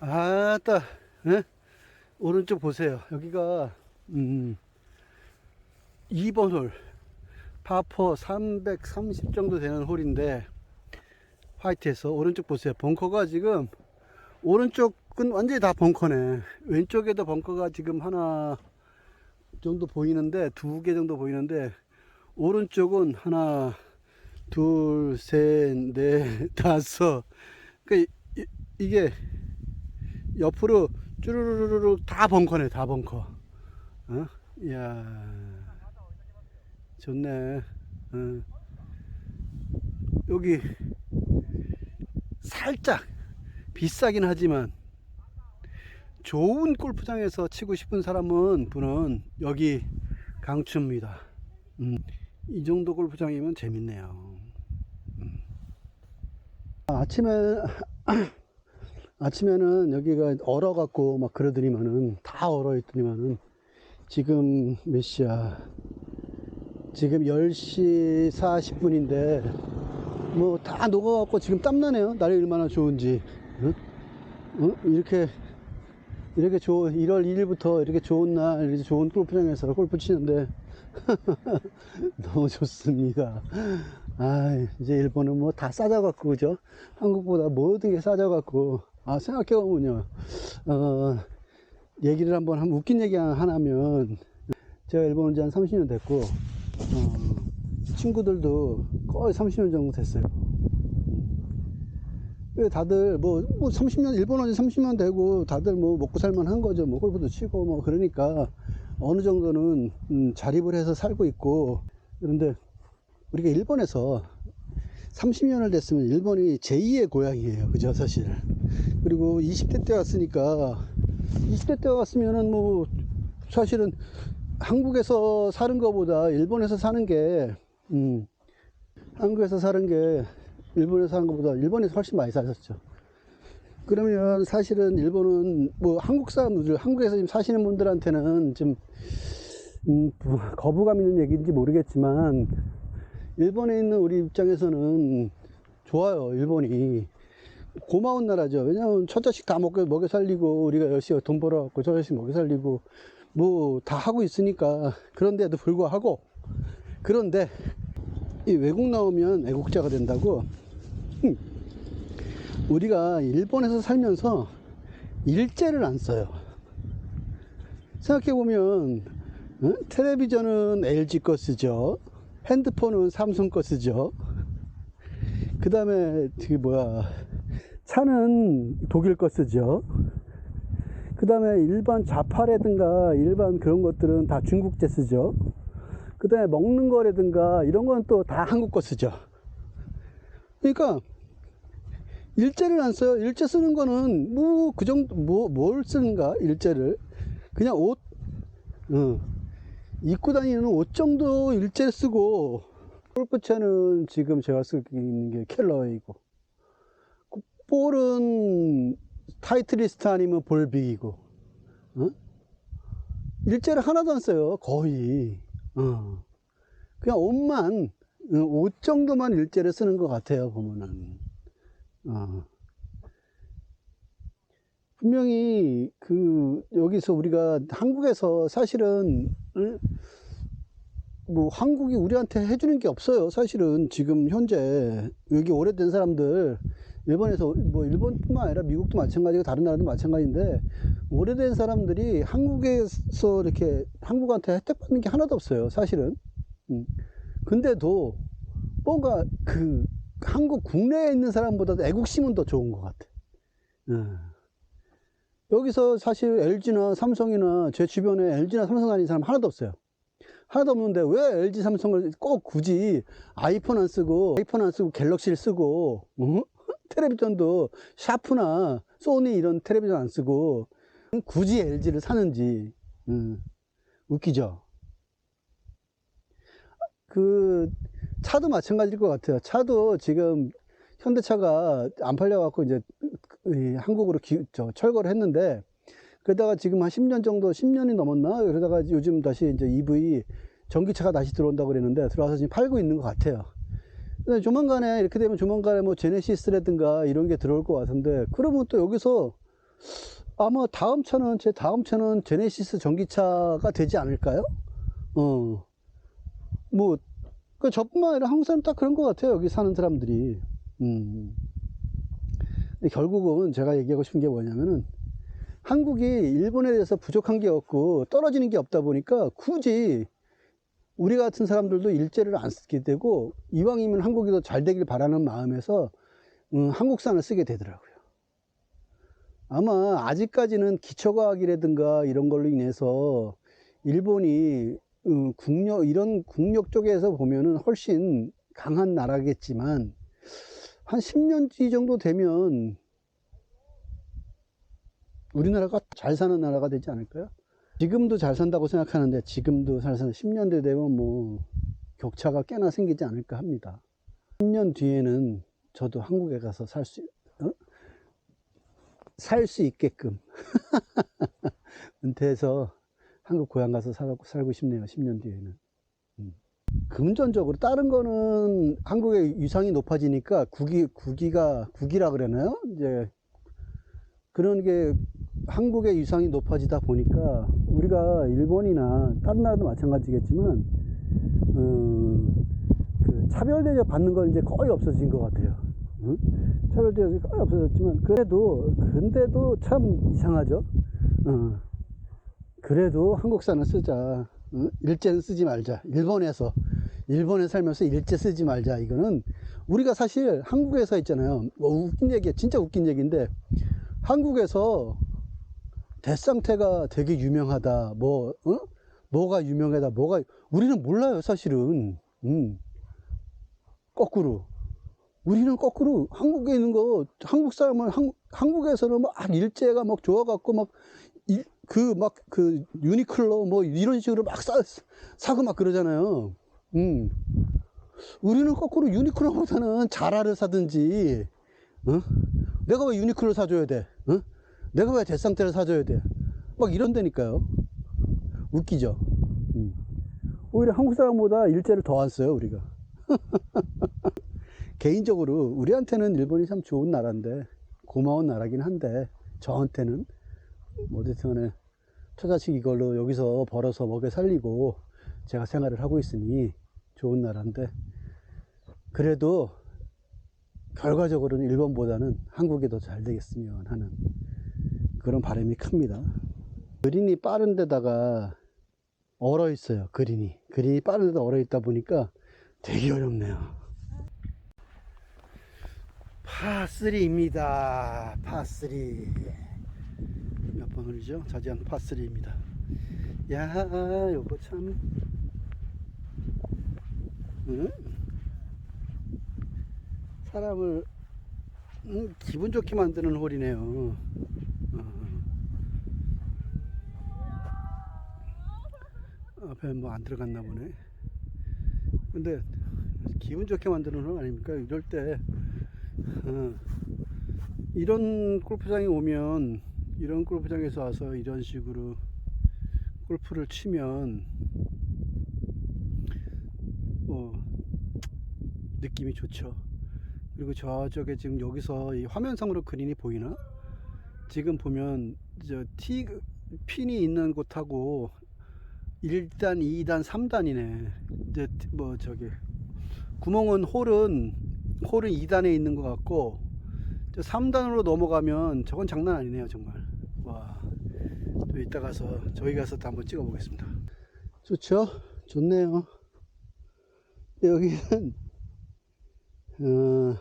아따, 예? 오른쪽 보세요. 여기가, 음, 2번 홀. 파퍼 330 정도 되는 홀인데, 화이트에서 오른쪽 보세요. 벙커가 지금, 오른쪽은 완전히 다 벙커네. 왼쪽에도 벙커가 지금 하나 정도 보이는데, 두 개 정도 보이는데, 오른쪽은 하나, 둘, 셋, 넷, 다섯. 그, 이, 이게, 옆으로 쭈루루루루 다 벙커네 다 벙커 어? 이야 좋네 어. 여기 살짝 비싸긴 하지만 좋은 골프장에서 치고 싶은 사람은 분은 여기 강추입니다 음, 이 정도 골프장이면 재밌네요 음. 아침에 아침에는 여기가 얼어갖고 막 그러더니만은 다 얼어있더니만은 지금 몇 시야? 지금 10시 40분인데 뭐 다 녹아갖고 지금 땀나네요. 날이 얼마나 좋은지. 응? 응? 이렇게 이렇게 좋은 1월 1일부터 이렇게 좋은 날 이렇게 좋은 골프장에서 골프 치는데 너무 좋습니다. 아 이제 일본은 뭐 다 싸져갖고 그죠? 한국보다 모든 게 싸져갖고 아 생각해보면요 어 얘기를 한번 한번 웃긴 얘기 하나 하면 제가 일본 온지 한 30년 됐고 어, 친구들도 거의 30년 정도 됐어요. 왜 다들 뭐, 뭐 30년, 일본 온지 30년 되고 다들 뭐 먹고 살만 한 거죠. 뭐 골프도 치고 뭐 그러니까 어느 정도는 음, 자립을 해서 살고 있고 그런데 우리가 일본에서 30년을 됐으면 일본이 제2의 고향이에요. 그죠, 사실. 그리고 20대 때 왔으니까 20대 때 왔으면은 뭐 사실은 한국에서 사는 것보다 일본에서 사는 게, 음, 한국에서 사는 게 일본에서 사는 것보다 일본에서 훨씬 많이 사셨죠. 그러면 사실은 일본은 뭐 한국 사람들, 한국에서 지금 사시는 분들한테는 좀, 음, 부- 거부감 있는 얘기인지 모르겠지만, 일본에 있는 우리 입장에서는 좋아요, 일본이. 고마운 나라죠. 왜냐면 첫 자식 다 먹여, 먹여 살리고, 우리가 열심히 돈 벌어갖고 저 자식 먹여 살리고, 뭐 다 하고 있으니까. 그런데도 불구하고, 그런데, 이 외국 나오면 애국자가 된다고, 음, 우리가 일본에서 살면서 일제를 안 써요. 생각해보면, 어? 텔레비전은 LG 거 쓰죠. 핸드폰은 삼성 거 쓰죠. 그 다음에, 저기 뭐야, 차는 독일 거 쓰죠. 그 다음에 일반 자파라든가 일반 그런 것들은 다 중국제 쓰죠. 그 다음에 먹는 거라든가 이런 건 또 다 한국 거 쓰죠. 그러니까 일제를 안 써요. 일제 쓰는 거는 뭐 그 정도 뭐 뭘 쓰는가 일제를 그냥 옷 어, 입고 다니는 옷 정도 일제 쓰고 골프채는 지금 제가 쓰고 있는 게 켈러웨이고 볼은 타이트리스트 아니면 볼빅이고 어? 일제를 하나도 안 써요 거의 어. 그냥 옷만 어, 옷 정도만 일제를 쓰는 것 같아요 보면은 어. 분명히 그 여기서 우리가 한국에서 사실은 어, 뭐 한국이 우리한테 해주는 게 없어요 사실은 지금 현재 여기 오래된 사람들 일본에서 뭐 일본뿐만 아니라 미국도 마찬가지고 다른 나라도 마찬가지인데 오래된 사람들이 한국에서 이렇게 한국한테 혜택 받는 게 하나도 없어요 사실은 음. 근데도 뭔가 그 한국 국내에 있는 사람보다도 애국심은 더 좋은 것 같아 음. 여기서 사실 LG나 삼성이나 제 주변에 LG나 삼성 다니는 사람 하나도 없어요 하나도 없는데 왜 LG 삼성을 꼭 굳이 아이폰 안 쓰고 아이폰 안 쓰고 갤럭시를 쓰고 어? 텔레비전도 샤프나 소니 이런 텔레비전 안 쓰고 굳이 LG를 사는지 음, 웃기죠. 그 차도 마찬가지일 것 같아요. 차도 지금 현대차가 안 팔려갖고 이제 이 한국으로 기, 저, 철거를 했는데 그러다가 지금 한 10년 정도 10년이 넘었나 그러다가 요즘 다시 이제 EV 전기차가 다시 들어온다고 그랬는데 들어와서 지금 팔고 있는 것 같아요. 근데 조만간에 이렇게 되면 조만간에 뭐 제네시스라든가 이런 게 들어올 것 같은데 그러면 또 여기서 아마 다음 차는 제 다음 차는 제네시스 전기차가 되지 않을까요? 어. 뭐, 그 저뿐만 아니라 한국 사람 딱 그런 것 같아요. 여기 사는 사람들이. 음. 결국은 제가 얘기하고 싶은 게 뭐냐면은 한국이 일본에 대해서 부족한 게 없고 떨어지는 게 없다 보니까 굳이 우리 같은 사람들도 일제를 안 쓰게 되고 이왕이면 한국이 더 잘 되길 바라는 마음에서 음, 한국산을 쓰게 되더라고요. 아마 아직까지는 기초과학이라든가 이런 걸로 인해서 일본이 음, 국력 이런 국력 쪽에서 보면은 훨씬 강한 나라겠지만 한 10년 뒤 정도 되면 우리나라가 잘 사는 나라가 되지 않을까요? 지금도 잘 산다고 생각하는데 지금도 잘 사는 10년 뒤 되면 뭐 격차가 꽤나 생기지 않을까 합니다. 10년 뒤에는 저도 한국에 가서 살 수, 어? 살수 있게끔 은퇴해서 한국 고향 가서 살고, 살고 싶네요. 10년 뒤에는. 음. 금전적으로 다른 거는 한국의 위상이 높아지니까 국기 국기가 국기라 그러나요? 이제 그런 게 한국의 위상이 높아지다 보니까 우리가 일본이나 다른 나라도 마찬가지겠지만 어, 그 차별 대접 받는 건 이제 거의 없어진 것 같아요. 응? 차별 대접이 거의 없어졌지만 그래도 근데도 참 이상하죠. 어. 그래도 한국산을 쓰자. 응? 일제는 쓰지 말자. 일본에서 일본에 살면서 일제 쓰지 말자. 이거는 우리가 사실 한국에서 있잖아요. 뭐 웃긴 얘기, 진짜 웃긴 얘기인데 한국에서 대상태가 되게 유명하다. 뭐, 어? 뭐가 유명하다. 뭐가, 우리는 몰라요, 사실은. 음. 거꾸로. 우리는 거꾸로 한국에 있는 거, 한국 사람은 한국, 한국에서는 막 일제가 막 좋아갖고 막, 그 막 그 유니클로 뭐 이런 식으로 막 사, 사고 막 그러잖아요. 음. 우리는 거꾸로 유니클로보다는 자라를 사든지, 어? 내가 왜 유니클로 사줘야 돼? 어? 내가 왜 대상태를 사줘야 돼? 막 이런다니까요. 웃기죠? 음. 오히려 한국 사람보다 일제를 더 안 써요, 우리가. 개인적으로 우리한테는 일본이 참 좋은 나라인데, 고마운 나라긴 한데, 저한테는, 뭐 어쨌든 간에 처자식 이걸로 여기서 벌어서 먹여 살리고 제가 생활을 하고 있으니 좋은 나라인데, 그래도 결과적으로는 일본보다는 한국이 더 잘 되겠으면 하는 그런 바람이 큽니다. 그린이 빠른 데다가 얼어 있어요. 그린이. 그린이 빠른 데다 얼어 있다 보니까 되게 어렵네요. 파3입니다. 파3. 몇번 흘리죠? 자지한 파3입니다. 야, 요거 참. 응? 사람을 음, 기분 좋게 만드는 홀이네요. 어. 앞에 뭐 안 들어갔나 보네. 근데 기분 좋게 만드는 홀 아닙니까? 이럴 때 어, 이런 골프장에 오면 이런 골프장에서 와서 이런 식으로 골프를 치면 뭐 느낌이 좋죠. 그리고 저쪽에 지금 여기서 이 화면상으로 그린이 보이나? 지금 보면 저 티 핀이 있는 곳하고 1단, 2단, 3단이네. 이제 뭐 저기 구멍은 홀은 홀은 2단에 있는 것 같고 저 3단으로 넘어가면 저건 장난 아니네요 정말. 와. 또 이따 가서 저희 가서 또 한번 찍어 보겠습니다. 좋죠? 좋네요. 여기는 어,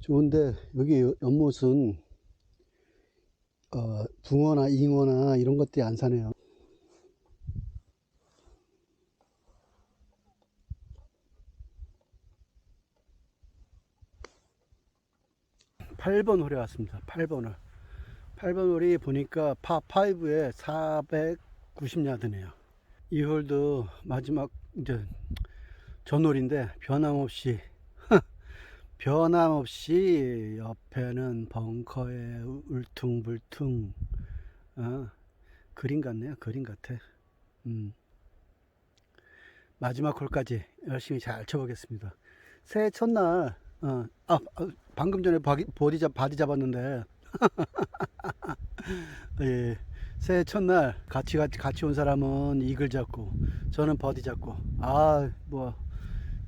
좋은데 여기 연못은 어, 붕어나 잉어나 이런 것들이 안 사네요. 팔번 홀에 왔습니다. 8번 홀. 8번 홀이 보니까 파5에 490야드네요. 이 홀도 마지막 이제 전홀인데 변함없이 변함없이 옆에는 벙커에 울퉁불퉁 어, 그림 같네요 그림 같아 음. 마지막 홀까지 열심히 잘 쳐보겠습니다 새해 첫날 어, 아, 아, 방금 전에 바기, 보디 잡, 바디 잡았는데 예. 새해 첫날 같이 같이 같이 온 사람은 이글 잡고 저는 버디 잡고 아 뭐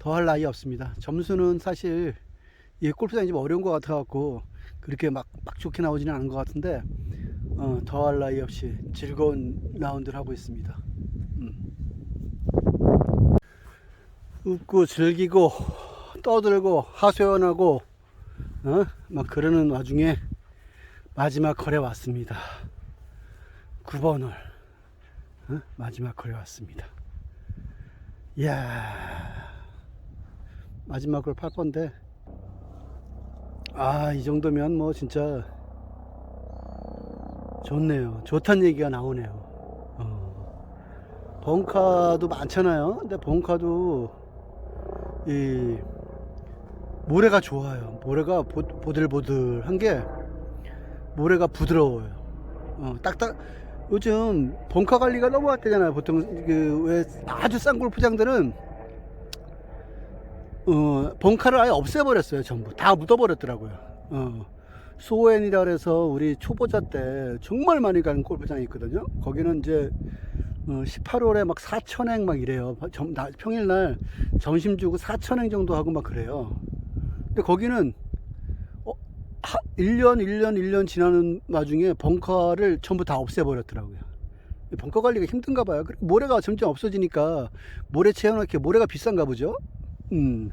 더할 나위 없습니다. 점수는 사실 이 골프장이 좀 어려운 것 같아 갖고 그렇게 막, 막 좋게 나오지는 않은 것 같은데 어, 더할 나위 없이 즐거운 라운드를 하고 있습니다. 음. 웃고 즐기고 떠들고 하소연하고 어? 막 그러는 와중에 마지막 거래 왔습니다. 9번홀 어? 마지막 거래 왔습니다. 이야 마지막 걸 8번인데 아이 정도면 뭐 진짜 좋네요. 좋다는 얘기가 나오네요. 어. 벙카도 많잖아요. 근데 벙카도 이 모래가 좋아요. 모래가 보, 보들보들한 게 모래가 부드러워요. 어, 딱딱 요즘 벙커 관리가 너무 핫되잖아요. 보통 그 왜 아주 싼 골프장들은 어, 벙커를 아예 없애버렸어요. 전부 다 묻어버렸더라고요. 어, 소엔이라 그래서 우리 초보자 때 정말 많이 가는 골프장이 있거든요. 거기는 이제 어, 18홀에 막 4천행 막 이래요. 평일날 점심 주고 4천행 정도 하고 막 그래요. 근데 거기는 어, 하, 1년, 1년, 1년 지나는 와중에 벙커를 전부 다 없애버렸더라고요. 이 벙커 관리가 힘든가 봐요. 모래가 점점 없어지니까 모래 채워넣기 모래가 비싼가 보죠. 음.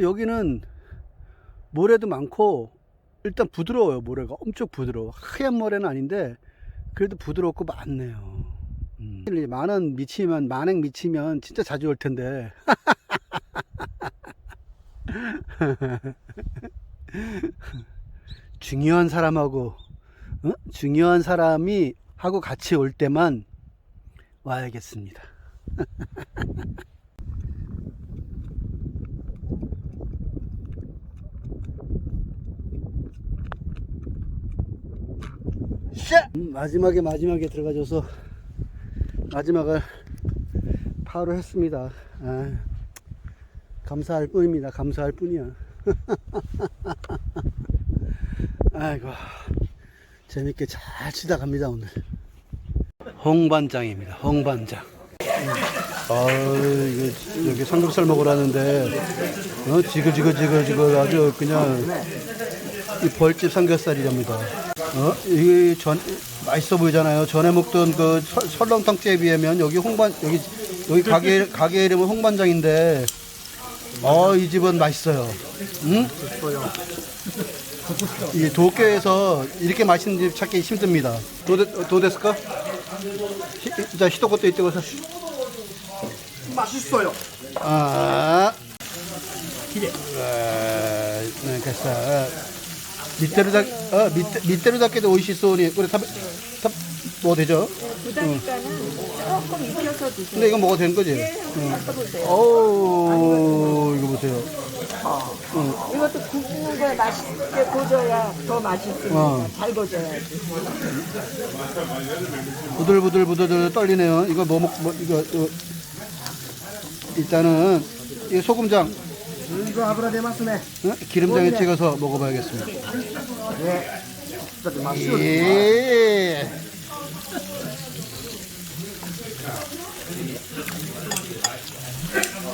여기는 모래도 많고 일단 부드러워요. 모래가 엄청 부드러워. 하얀 모래는 아닌데 그래도 부드럽고 많네요. 음. 만원 미치면 만행 미치면 진짜 자주 올 텐데. 중요한 사람하고 어? 중요한 사람이 하고 같이 올 때만 와야겠습니다. 샤! 음, 마지막에 마지막에 들어가줘서 마지막을 바로 했습니다. 아, 감사할 뿐입니다. 감사할 뿐이야. 아이고 재밌게 잘 치다 갑니다 오늘. 홍반장입니다. 홍반장. 아 이거 여기 삼겹살 먹으라는데 어 지글지글지글지글 아주 그냥 이 벌집 삼겹살이랍니다. 어 이게 전 맛있어 보이잖아요. 전에 먹던 그 설- 설렁탕집에 비하면 여기 홍반 여기 여기 가게 가게 이름은 홍반장인데 어 이 집은 맛있어요. 응? 이 도쿄에서 이렇게 맛있는 집 찾기 힘듭니다. 도데 도데스까? 히- 자 히토코토 이때 고서 맛있어요. 아. 아, 네, 됐어. 밑대로 다, 어, 밑대, 밑대로 닦게도 오이시소니. 그래, 탑, 탑, 뭐 되죠? 부다니까는 조금 익혀서 드세요. 근데 이거 먹어도 되는 거지? 응. 바꿔보세요. 어우, 이거 보세요. 이것도 굽는 거에 맛있게 고져야 더 맛있습니다. 어. 잘 고져야지. 부들 부들부들 떨리네요. 이거 뭐 먹, 뭐, 이거, 이거. 일단은, 이 소금장, 이거 아브라 데마스네. 어? 기름장에 찍어서 먹어봐야겠습니다. 네. 예.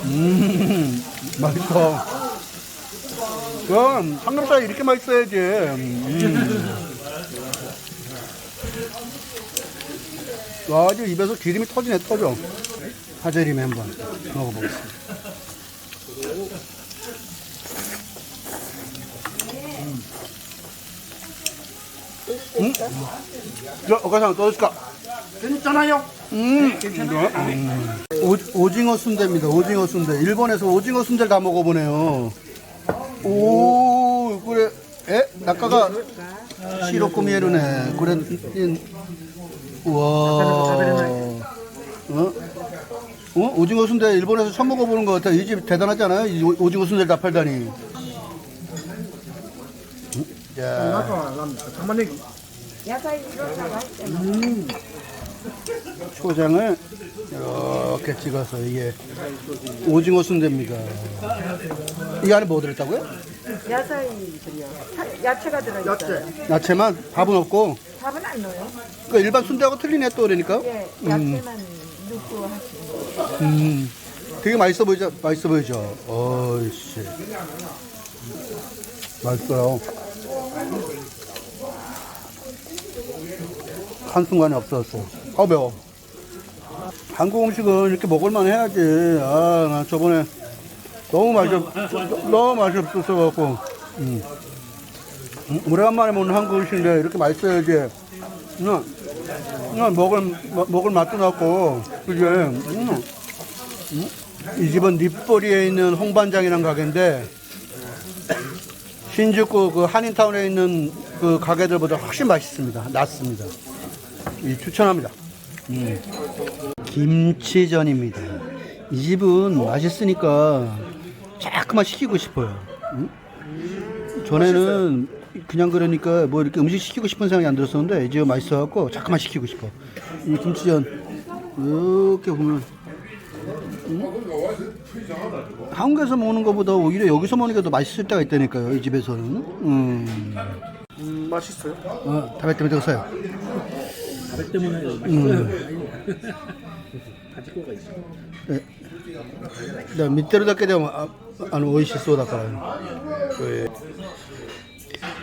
음, 맛있어. 그럼 삼겹살 이렇게 맛있어야지. 음. 아주 입에서 기름이 터지네, 터져. 파제림에 한번 먹어보겠습니다. 음? 저, 어가상 떠줄까? 괜찮아요. 음, 음. 오, 오징어 순대입니다. 오징어 순대. 일본에서 오징어 순대를 다 먹어보네요. 오, 그래. 에? 낙가가 시로코미에르네. 그래. 인- 우와. 어? 어? 오징어 순대 일본에서 처음 먹어보는 것 같아. 이 집 대단하지 않아요? 이 오- 오징어 순대를 다 팔다니. 음? 야. 이렇게 맛있잖아. 초장을 이렇게 찍어서 이게 오징어 순대입니다. 이 안에 뭐 들었다고요? 야사이들이요. 사- 야채가 들어있어요. 야채만 밥은 없고 밥은 안 넣어요. 그 일반 순대하고 틀리네 또 그러니까. 예, 야채만 넣고 하시는 거예요. 음, 되게 맛있어 보이죠? 맛있어 보이죠? 어이씨. 맛있어요. 한순간에 없어졌어요. 아, 매워. 한국 음식은 이렇게 먹을만 해야지. 아, 나 저번에 너무 맛이, 없, 너무 맛이 없었어갖고. 음. 음, 오래간만에 먹는 한국 음식인데 이렇게 맛있어야지. 그냥, 그냥 먹을, 먹- 먹을 맛도 났고, 그지? 음. 이 집은 립보리에 있는 홍반장이라는 가게인데 신주쿠 그 한인타운에 있는 그 가게들보다 훨씬 맛있습니다. 낫습니다. 이 추천합니다. 음. 김치전입니다. 이 집은 맛있으니까 자꾸만 시키고 싶어요. 음? 전에는 그냥 그러니까 뭐 이렇게 음식 시키고 싶은 생각이 안 들었었는데 이제 맛있어갖고 자꾸만 시키고 싶어. 이 김치전 이렇게 보면 한국에서 먹는 것보다 오히려 여기서 먹는 게 더 맛있을 때가 있다니까요. 이 집에서는. 음. 음, 맛있어요. 어, 다백 때문에 들었어요. 다백 때문에 음. 있어. 네. だから見てるだけでもああの美味しそうだから、えー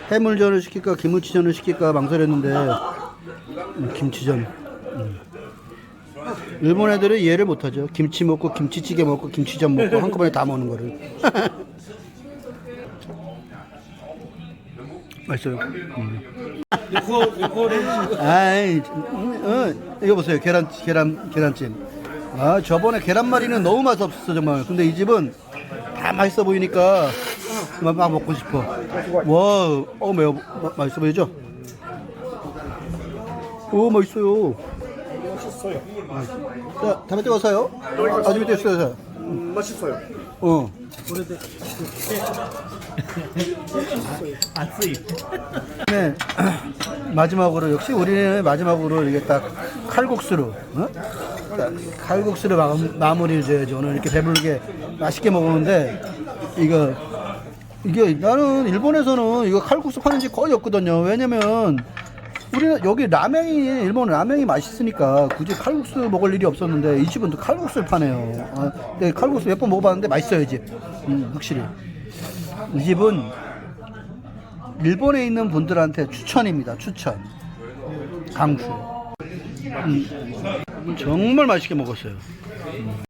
해물전을 시킬까 김치전을 시킬까 망설였는데 음, 김치전 음. 일본 애들은 이해를 못하죠 김치 먹고 김치찌개 먹고 김치전 먹고 한꺼번에 다 먹는 거를 맛있어요 음. 아이, 음, 어, 이거 보세요. 계란, 계란, 계란찜. 아, 저번에 계란말이는 너무 맛없었어, 정말. 근데 이 집은 다 맛있어 보이니까 막, 막 먹고 싶어. 와, 어, 매워. 마, 맛있어 보이죠? 오, 맛있어요. 맛있어요. 자, 다음에 또 와서요. 아주 밑에 있어요. 음, 맛있어요. 어. 안 쓰임. 네. 마지막으로 역시 우리는 마지막으로 이게 딱 칼국수로 어? 딱 칼국수로 마, 마무리를 줘야지 오늘 이렇게 배부르게 맛있게 먹었는데 이거 이게 나는 일본에서는 이거 칼국수 파는 집 거의 없거든요 왜냐면 우리는 여기 라면이 일본 라면이 맛있으니까 굳이 칼국수 먹을 일이 없었는데 이 집은 또 칼국수를 파네요 아, 네, 칼국수 몇 번 먹어봤는데 맛있어요 이 집. 음, 확실히 이 집은 일본에 있는 분들한테 추천입니다. 추천. 강추. 음, 정말 맛있게 먹었어요.